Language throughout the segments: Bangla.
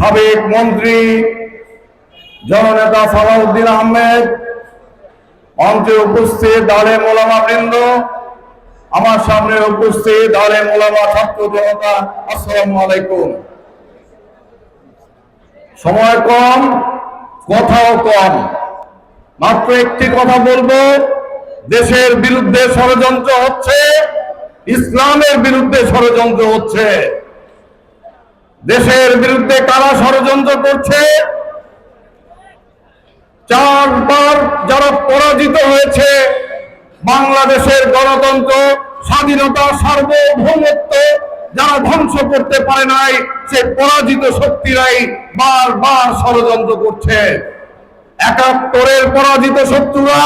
সাবেক মন্ত্রী জননেতা সালাউদ্দিন আহমেদ, মঞ্চে উপস্থিত দলে মোলামা বৃন্দ, আমার সামনে উপস্থিত দলে মোলামা ছাত্র জনতা, আসসালামু আলাইকুম। সময় কম, কথাও কম। মাত্র একটি কথা বলব, দেশের বিরুদ্ধে ষড়যন্ত্র হচ্ছে, ইসলামের বিরুদ্ধে ষড়যন্ত্র হচ্ছে। দেশের বিরুদ্ধে কারা ষড়যন্ত্র করছে? চারবার যারা পরাজিত হয়েছে, বাংলাদেশের গণতন্ত্র, স্বাধীনতা, সার্বভৌমত্ব যারা ধ্বংস করতে পারে নাই, সে পরাজিত শক্তিরাই বারবার ষড়যন্ত্র করছে। একাত্তরের পরাজিত শত্রুরা,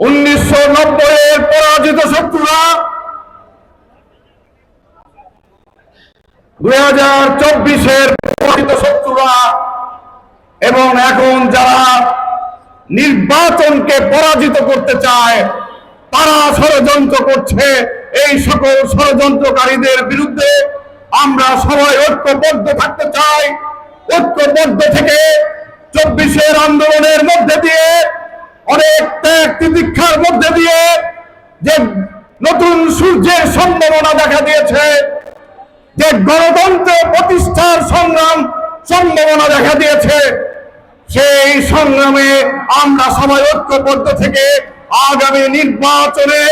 উনিশশো নব্বই এর পরাজিত শত্রুরা দুই হাজার চব্বিশের শত্রুরা এবং এখন যারা নির্বাচনকে পরাজিত করতে চায়, তারা ষড়যন্ত্র করছে। এই সকল ষড়যন্ত্রকারীদের বিরুদ্ধে আমরা সবাই ঐক্যবদ্ধ থাকতে চাই। ঐক্যবদ্ধ থেকে চব্বিশের আন্দোলনের মধ্যে দিয়ে, অনেক ত্যাগ তিতিক্ষার মধ্যে দিয়ে যে নতুন সূর্যের সম্ভাবনা দেখা দিয়েছে যে গণতন্ত্র প্রতিষ্ঠার সংগ্রাম সম্ভাবনা দেখা দিয়েছে, সেই সংগ্রামে আমরা সবাই ঐক্যবদ্ধ থেকে আগামী নির্বাচনে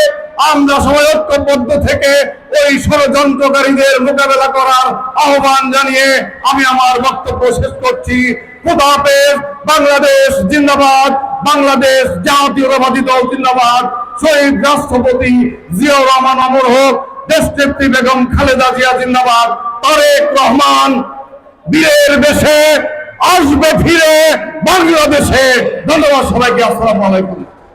আমরা সবাই ঐক্যবদ্ধ থেকে ওই ষড়যন্ত্রকারীদের মোকাবেলা করার আহ্বান জানিয়ে আমি আমার বক্তব্য শেষ করছি। খুদা বাংলাদেশ জিন্দাবাদ, বাংলাদেশ জাতীয়তাবাদী দল জিন্দাবাদ, শহীদ রাষ্ট্রপতি জিয়াউর রহমান অমর হোক। দেশনেত্রী বেগম খালেদা জিয়া জিন্দাবাদ, তারেক রহমান বীরের দেশে আসবে ফিরে বাংলাদেশে। ধন্যবাদ সবাইকে, আসসালামু আলাইকুম।